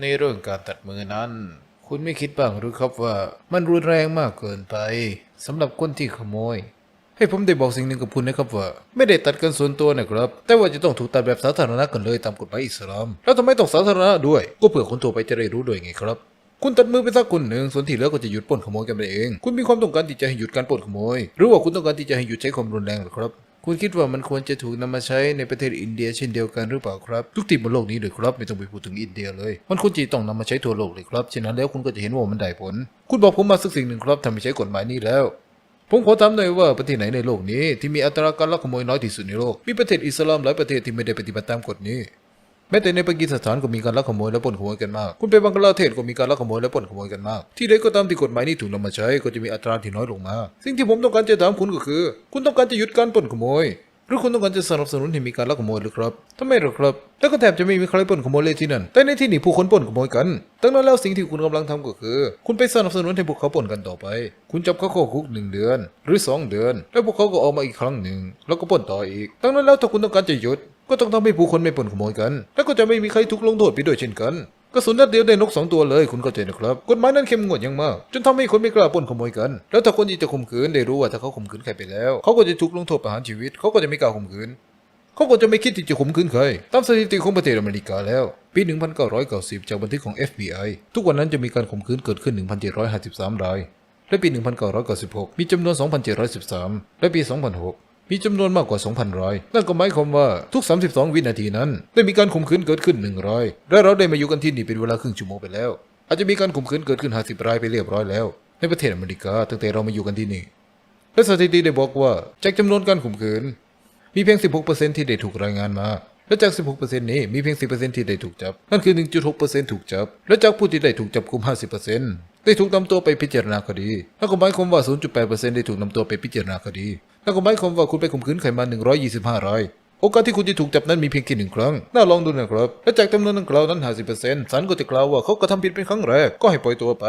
ในเรื่องการตัดมือนั้น คุณไม่คิดบ้างหรือครับว่ามันรุนแรงมากเกินไปสำหรับคนที่ขโมย ให้ผมได้บอกสิ่งหนึ่งกับคุณนะครับว่า ไม่ได้ตัดกันส่วนตัวนะครับ แต่ว่าจะต้องถูกตัดแบบสาธารณะกันเลยตามกฎหมายอิสลาม แล้วทำไมต้องสาธารณะด้วย ก็เพื่อคนทั่วไปจะได้รู้ด้วยไงครับคุณตัดมือไปสักคนหนึ่งส่วนที่เหลือก็จะหยุดปล้นขโมยกันไปเอง คุณมีความต้องการที่จะให้หยุดการปล้นขโมย หรือว่าคุณต้องการที่จะให้หยุดใช้ความรุนแรงหรือครับ คุณคิดว่ามันควรจะถูกนำมาใช้ในประเทศอินเดียเช่นเดียวกันหรือเปล่าครับ ทุกที่บนโลกนี้เลยครับไม่ต้องไปพูดถึงอินเดียเลย มันควรจะต้องนำมาใช้ทั่วโลกเลยครับฉะนั้นแล้วคุณก็จะเห็นว่ามันได้ผล คุณบอกผมมาสักสิ่งหนึ่งครับทำให้ใช้กฎหมายนี้แล้ว ผมขอถามหน่อยว่าประเทศไหนในโลกนี้ ที่มีอัตราการลักขโมยน้อยที่สุดในโลกมีประเทศอิสลามหลายประเทศที่ไม่ได้ปฏิบัติตามกฎนี้ แม้แต่ในปากีสถานก็มีการลักขโมยและปล้นขโมยกันมาก คุณไปบังกลาเทศก็มีการลักขโมยและปล้นขโมยกันมาก ที่ใดก็ตามที่กฎหมายนี้ถูกนำมาใช้ก็จะมีอัตราที่น้อยลงมา สิ่งที่ผมต้องการจะถามคุณก็คือ คุณต้องการจะหยุดการปล้นขโมย หรือคุณต้องการจะสนับสนุนให้มีการลักขโมยหรือครับทำไมหรอครับ แล้วก็แทบจะไม่มีใครปล้นขโมยเลยที่นั่น แต่ในที่นี้ผู้คนปล้นขโมยกัน ดังนั้นแล้วสิ่งที่คุณกำลังทำก็คือ คุณไปสนับสนุนให้พวกเขาปล้นกันต่อไป คุณจับเขาเข้าคุกหนึ่งเดือน หรือสองเดือน แล้วพวกเขาก็ออกมาอีกครั้งหนึ่ง แล้วก็ปล้นต่ออีก ดังนั้นแล้วถ้าคุณต้องการจะหยุด ก็ต้องทำให้ผู้คนไม่ปนขโมยกัน แล้วก็จะไม่มีใครถูกลงโทษไปด้วยเช่นกันกระสุนนัดเดียวได้นกสองตัวเลยคุณเข้าใจนะครับกฎหมายนั้นเข้มงวดอย่างมาก จนทำให้คนไม่กล้าปล้นขโมยกัน แล้วถ้าคนที่จะข่มขืนได้รู้ว่าถ้าเขาข่มขืนใครไปแล้ว เขาก็จะถูกลงโทษประหารชีวิต เขาก็จะไม่กล้าข่มขืน เขาก็จะไม่คิดที่จะข่มขืนใครตามสถิติของประเทศอเมริกาแล้ว ปี 1990 จากบันทึกของ FBI ทุกวันนั้นจะมีการข่มขืนเกิดขึ้น 1,753 ราย และปี 1996 มีจำนวน 2,713 และปี 2006 มีจำนวนมากกว่า 2,000รายนั่นก็หมายความว่าทุก 32 วินาทีนั้น ได้มีการข่มขืนเกิดขึ้น1รายและเราได้มาอยู่กันที่นี่เป็นเวลาครึ่งชั่วโมงไปแล้ว อาจจะมีการข่มขืนเกิดขึ้น 50 รายไปเรียบร้อยแล้ว ในประเทศอเมริกาตั้งแต่เรามาอยู่กันที่นี่และสถิติได้บอกว่าจากจำนวนการข่มขืน มีเพียง 16%ที่ได้ถูกรายงานมาและจาก 16%นี้มีเพียง 10%ที่ได้ถูกจับ นั่นคือ 1.6%ถูกจับ และจากผู้ที่ได้ถูกจับกุม 50%ได้ถูกนำตัวไปพิจารณาคดีแล้วก็หมายความว่า 0.8%ได้ถูกนำตัวไปพิจารณาคดี แล้วก็หมายความว่าคุณไปข่มขืนใครมา125 ราย โอกาสที่คุณจะถูกจับนั้นมีเพียงแค่หนึ่งครั้ง น่าลองดูนะครับ และจากจำนวนดังกล่าวนั้น50%ศาลก็จะกล่าวว่าเขากระทำผิดเป็นครั้งแรก ก็ให้ปล่อยตัวไป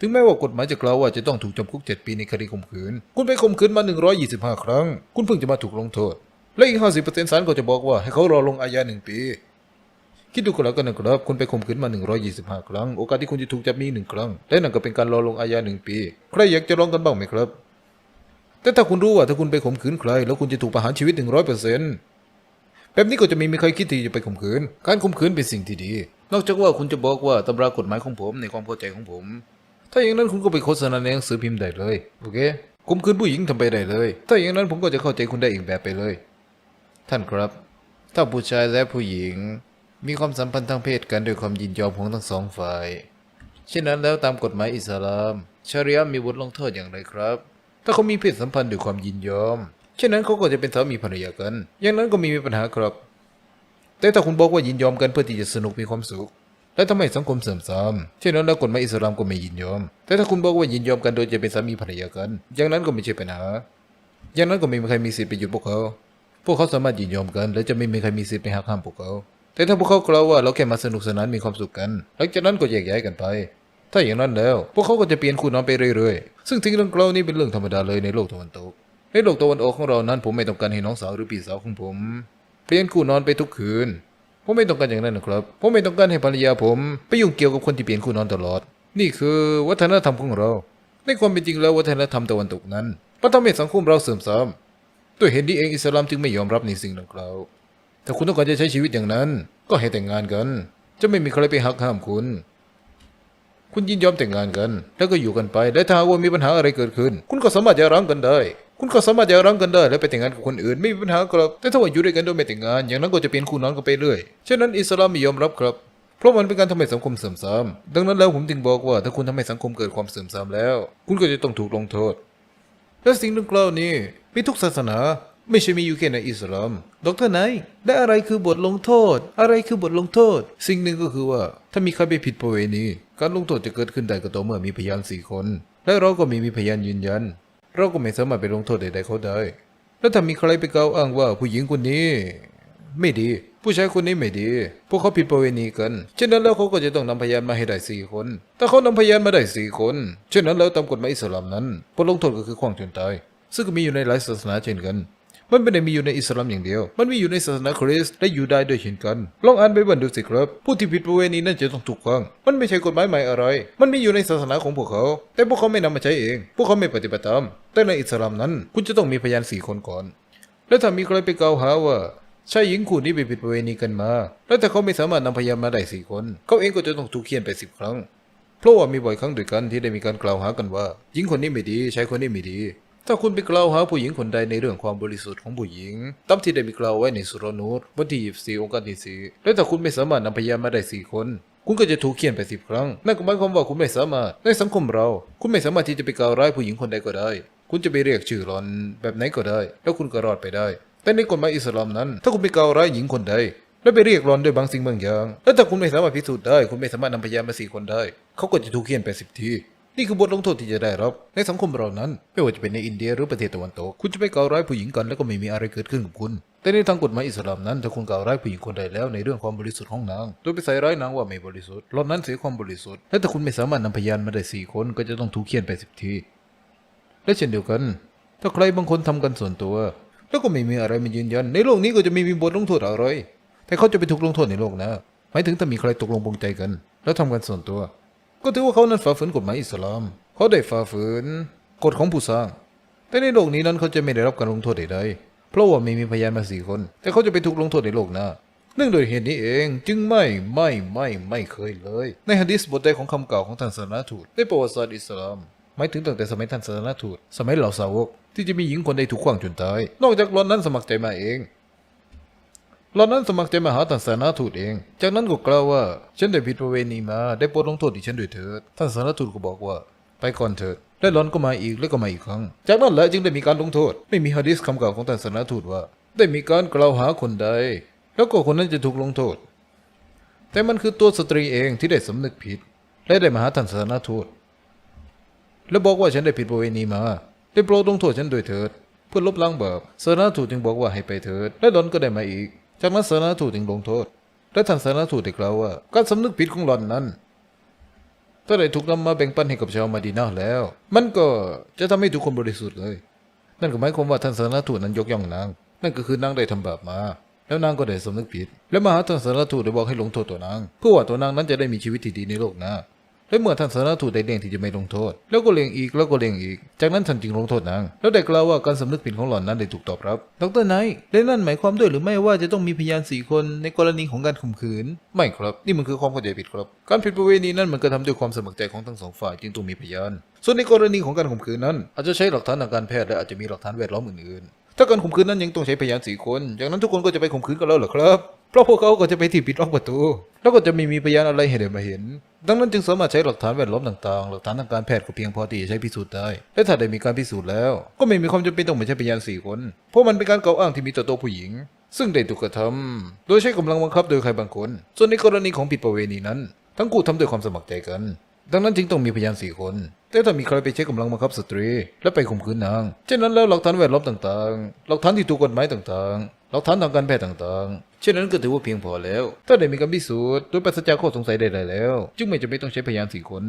ถึงแม้ว่ากฎหมายจะกล่าวว่าจะต้องถูกจำคุก 7 ปีในคดีข่มขืน คุณไปข่มขืนมา 125 ครั้ง คุณเพิ่งจะมาถูกลงโทษ และอีก 50%ศาลก็จะบอกว่าให้เขารอลงอาญาหนึ่งปีคิดดูก็แล้วกันนะครับ คุณไปข่มขืนมา 125 ครั้ง โอกาสที่คุณจะถูกจับมีหนึ่งครั้ง และนั่นก็เป็นการรอลงอาญาหนึ่งปี ใครอยากจะลองกันบ้างไหมครับ แต่ถ้าคุณรู้ว่าถ้าคุณไปข่มขืนใคร แล้วคุณจะถูกประหารชีวิต100%แบบนี้ก็จะไม่มีใครคิดที่จะไปข่มขืน การข่มขืนเป็นสิ่งที่ดี นอกจากว่าคุณจะบอกว่าตำรากฎหมายของผมในความเข้าใจของผม ถ้าอย่างนั้นคุณก็ไปโฆษณาในหนังสือพิมพ์ได้เลย โอเคข่มขืนผู้หญิงทำไปได้เลย ถ้าอย่างนั้นผมก็จะเข้าใจคุณได้อีกแบบไปเลย ท่านครับ ถ้าผู้ชายและผู้หญิง มีความสัมพันธ์ทางเพศกันด้วยความยินยอมของทั้งสองฝ่าย เช่นนั้นแล้วตามกฎหมายอิสลามชาริอะมีบทลงโทษอย่างไรครับ ถ้าเขามีเพศสัมพันธ์ด้วยความยินยอมเช่นนั้นเขาก็จะเป็นสามีภรรยากัน อย่างนั้นก็ไมมีปัญหาครับ แต่ถ้าคุณบอกว่ายินยอมกันเพื่อที่จะสนุกมีความสุข และทำให้สังคมเสื่อมทรามเช่นนั้นแล้วกฎหมายอิสลามก็ไม่ยินยอม แต่ถ้าคุณบอกว่ายินยอมกันโดยจะเป็นสามีภรรยากัน อย่างนั้นก็ไม่ใช่ปัญหา อย่างนั้นก็ไม่มีใครมีสิทธิ์ไปหยุดพวกเขา พวกเขาสามารถยินยอมกัน และจะไม่มีใครมีสิทธิ์ไปหักห้ามพวกเขา แต่ถ้าพวกเขากล่าวว่าเราแค่มาสนุกสนานมีความสุขกัน หลังจากนั้นก็แยกย้ายกันไป ถ้าอย่างนั้นแล้ว พวกเขาก็จะเปลี่ยนคู่นอนไปเรื่อยๆ ซึ่งทิ้งเรื่องกล่าวนี้เป็นเรื่องธรรมดาเลยในโลกตะวันตก ในโลกตะวันออกของเรานั้น ผมไม่ต้องการให้น้องสาวหรือพี่สาวของผมเปลี่ยนคู่นอนไปทุกคืน ผมไม่ต้องการอย่างนั้นนะครับ ผมไม่ต้องการให้ภรรยาผมไปยุ่งเกี่ยวกับคนที่เปลี่ยนคู่นอนตลอด นี่คือวัฒนธรรมของเรา ในความเป็นจริงแล้ววัฒนธรรมตะวันตกนั้นมันทำให้สังคมเราเสื่อมทรามด้วยเหตุนี้เองอิสลามจึงไม่ยอมรับในสิ่งดังกล่าว ถ้าคุณต้องการจะใช้ชีวิตอย่างนั้น ก็ให้แต่งงานกัน จะไม่มีใครไปหักห้ามคุณ คุณยินยอมแต่งงานกัน แล้วก็อยู่กันไป และถ้าว่ามีปัญหาอะไรเกิดขึ้น คุณก็สามารถหย่าร้งกันได้ คุณก็สามารถหย่าร้งกันได้ และไปแต่งงานกับคนอื่นไม่มีปัญหาครับ แต่ถ้าว่าอยู่ด้วยกันโดยไม่แต่งงาน อย่างนั้นก็จะเป็นคู่นอนกันไปเรื่อย ฉะนั้นอิสลามไม่ยอมรับครับ เพราะมันเป็นการทำให้สังคมเสื่อมทราม ดังนั้นแล้วผมจึงบอกว่า ถ้าคุณทำให้สังคมเกิดความเสื่อมทรามแล้ว คุณก็จะต้องถูกลงโทษ และสิ่งดังกล่าวนี้มีทุกศาสนา ไม่ใช่มีอยู่แค่ในอิสลามดรไนท์และอะไรคือบทลงโทษ อะไรคือบทลงโทษ สิ่งหนึ่งก็คือว่า ถ้ามีใครไปผิดประเวณี การลงโทษจะเกิดขึ้นได้ก็ต่อเมื่อมีพยานสี่คน และเราก็มีมีพยานยืนยัน เราก็ไม่สามารถไปลงโทษใดๆเขาได้ แล้วถ้ามีใครไปกล่าวอ้างว่าผู้หญิงคนนี้ ไม่ดี ผู้ชายคนนี้ไม่ดี พวกเขาผิดประเวณีกันเช่นนั้นแล้วเขาก็จะต้องนำพยานมาให้ได้สี่คน ถ้าเขานำพยานมาได้สี่คนเช่นนั้นแล้วตามกฎหมายอิสลามนั้นบทลงโทษก็คือขว้างจนตายซึ่งก็มีอยู่ในหลายศาสนาเช่นกัน มันไม่ได้มีอยู่ในอิสลามอย่างเดียว มันมีอยู่ในศาสนาคริสต์และยูดาห์ด้วยเช่นกัน ลองอ่านไบเบิลดูสิครับ ผู้ที่ผิดประเวณีนั่นจะต้องถูกขัง มันไม่ใช่กฎหมายใหม่อะไร มันมีอยู่ในศาสนาของพวกเขา แต่พวกเขาไม่นำมาใช้เอง พวกเขาไม่ปฏิบัติตาม แต่ในอิสลามนั้น คุณจะต้องมีพยานสี่คนก่อน และถ้ามีใครไปกล่าวหาว่าชายหญิงคู่นี้ไปผิดประเวณีกันมา แล้วถ้าเขาไม่สามารถนำพยานมาได้สี่คน เขาเองก็จะต้องถูกเคี่ยนไปสิบครั้ง เพราะว่ามีบ่อยครั้งด้วยกันที่ได้มีการกล่าวหากันว่า หญิงคนนี้ไม่ดีชายคนนี้ไม่ดี ถ้าคุณไปกล่าวหาผู้หญิงคนใดในเรื่องความบริสุทธิ์ของผู้หญิงตามที่ได้มีกล่าวไว้ในสุรนูตวันที่24องค์การที่สี่และถ้าคุณไม่สามารถนำพยานมาได้สี่คนคุณก็จะถูกเคี่ยนไปสิบครั้ง นั่นก็หมายความว่าคุณไม่สามารถ ในสังคมเรา คุณไม่สามารถที่จะไปกล่าวร้ายผู้หญิงคนใดก็ได้ คุณจะไปเรียกชื่อหลอนแบบไหนก็ได้ แล้วคุณก็รอดไปได้ แต่ในกฎหมายอิสลามนั้น ถ้าคุณไปกล่าวร้ายหญิงคนใด แล้วไปเรียกร้อนด้วยบางสิ่งบางอย่าง แล้วถ้าคุณไม่สามารถพิสูจน์ได้ คุณไม่สามารถนำพยานมาสี่คนได้ เขาก็จะถูกเคี่ยนไปสิบที นี่คือบทลงโทษที่จะได้รับ ในสังคมเรานั้น ไม่ว่าจะเป็นในอินเดียหรือประเทศตะวันตก คุณจะไปก่าวร้ายผู้หญิงกันแล้วก็ไม่มีอะไรเกิดขึ้นกับคุณ แต่ในทางกฎหมายอิสลามนั้นถ้าคุณก่าวร้ายผู้หญิงคนใดแล้วในเรื่องความบริสุทธิ์ของนาง โดยไปใส่ร้ายนางว่าไม่บริสุทธิ์หลอนนั้นเสียความบริสุทธิ์ และถ้าคุณไม่สามารถนำพยานมาได้สี่คนก็จะต้องถูกเคี่ยนไปสิบที และเช่นเดียวกัน ถ้าใครบางคนทำกันส่วนตัว แล้วก็ไม่มีอะไรมายืนยัน ในโลกนี้ก็จะไม่มีบทลงโทษอะไร แต่เขาจะไปถูกลงโทษในโลกนะหมายถึงถ้ามีใครตกลงปรงใจกัน แล้วทำกันส่วนตัว ก็ถือว่าเขานั้นฝ่าฝืนกฎหมายอิสลาม เขาได้ฝ่าฝืนกฎของผู้สร้าง แต่ในโลกนี้นั้นเขาจะไม่ได้รับการลงโทษใดๆ เพราะว่าไม่มีพยานมาสี่คน แต่เขาจะไปถูกลงโทษในโลกหน้าเนื่องโดยเหตุนี้เองจึงไม่ไม่ไม่ไม่เคยเลย ในฮะดีษบทใดของคำกล่าวของท่านศาสนาทูตในประวัติศาสตร์อิสลามหมายถึงตั้งแต่สมัยท่านศาสนาทูตสมัยเหล่าสาวก ที่จะมีหญิงคนใดถูกขว้างจนตายนอกจากหลอนนั้นสมัครใจมาเอง หลอนนั้นสมัครใจมาหาท่านศาสนาทูตเอง จากนั้นก็กล่าวว่า ฉันได้ผิดประเวณีมาได้โปรดลงโทษดิฉันด้วยเถิด ท่านศาสนาทูตก็บอกว่า ไปก่อนเถิดและหลอนก็มาอีกแล้วก็มาอีกครั้ง จากนั้นแหละจึงได้มีการลงโทษ ไม่มีฮะดีษคำกล่าวของท่านศาสนาทูตว่า ได้มีการกล่าวหาคนใด แล้วก็คนนั้นจะถูกลงโทษ แต่มันคือตัวสตรีเองที่ได้สำนึกผิด และได้มาหาท่านศาสนาทูตแล้วบอกว่าฉันได้ผิดประเวณีมา ได้โปรดลงโทษฉันโดวยเถิด เพื่อลบล้างบาปศาสนาทูตจึงบอกว่าให้ไปเถิด และหลอนก็ได้มาอีก จากนั้นศาสนาทูตจึงลงโทษ และท่านศาสนาทูตได้กล่าวว่า การสำนึกผิดของหลอนนั้นถ้าได้ถูกนำมาแบ่งปันให้กับชาวมาดีนาแล้ว มันก็จะทำให้ทุกคนบริสุทธิ์เลย นั่นก็หมายความว่าท่านศาสนาทูตนั้นยกย่องนาง นั่นก็คือนางได้ทำบาปมา แล้วนางก็ได้สำนึกผิด และมหาท่านศาสนาทูตได้บอกให้ลงโทษตัวนาง เพื่อว่าตัวนางนั้นจะได้มีชีวิตที่ดีในโลกหน้า และเมื่อท่านศาสนาทูตได้เลี่ยงที่จะไม่ลงโทษ แล้วก็เลียงอีกแล้วก็เลียงอีก จากนั้นท่านจึงลงโทษนาง แล้วได้กล่าวว่าการสำนึกผิดของหล่อนนั้นได้ถูกตอบรับดรไนท์และนั่นหมายความด้วยหรือไม่ว่าจะต้องมีพยานสี่คนในกรณีของการข่มขืน ไม่ครับ นี่มันคือความเข้าใจผิดครับ การผิดประเวณีนั้นมันก็ทำด้วยความสมัครใจของทั้งสองฝ่ายจึงต้องมีพยาน ส่วนในกรณีของการข่มขืนนั้น อาจจะใช้หลักฐานทางการแพทย์และอาจจะมีหลักฐานแวดล้อมอื่นๆถ้าการข่มขืนนั้นยังต้องใช้พยานสี่คนจากนั้นทุกคนก็จะไปข่มขืนกันแล้วเหรอครับ ราะพวกเขาก็จะไปที่ปิดล็อกประตู แล้วก็จะไม่มีพยานอะไรให้เดินมาเห็น ดังนั้นจึงสามารถใช้หลักฐานแวดล้อมต่างๆ หลักฐานทางการแพทย์ก็เพียงพอที่จะใช้พิสูจน์ได้ และถ้าได้มีการพิสูจน์แล้ว ก็ไม่มีความจำเป็นต้องมาใช้พยานสี่คน เพราะมันเป็นการกล่าวอ้างที่มีต่อตัวผู้หญิง ซึ่งได้ถูกกระทำโดยใช้กำลังบังคับโดยใครบางคน ส่วนในกรณีของผิดประเวณีนั้น ทั้งคู่ทำด้วยความสมัครใจกัน ดังนั้นจึงต้องมีพยานสี่คน แต่ถ้ามีใครไปใช้กำลังบังคับสตรี และไปข่มขืนนางเช่นนั้นแล้วหลักฐานแวดล้อมต่างๆ หลักฐานที่ถูกกฎหมายต่างๆหลักฐานทางการแพทย์ต่างๆ ช่นนั้นก็ถือว่าเพียงพอแล้วถ้าได้มีการพิสูจน์โดยปราศจากข้อสงสัยใดๆแล้ว จึงไม่จำเป็นต้องใช้พยานสี่คน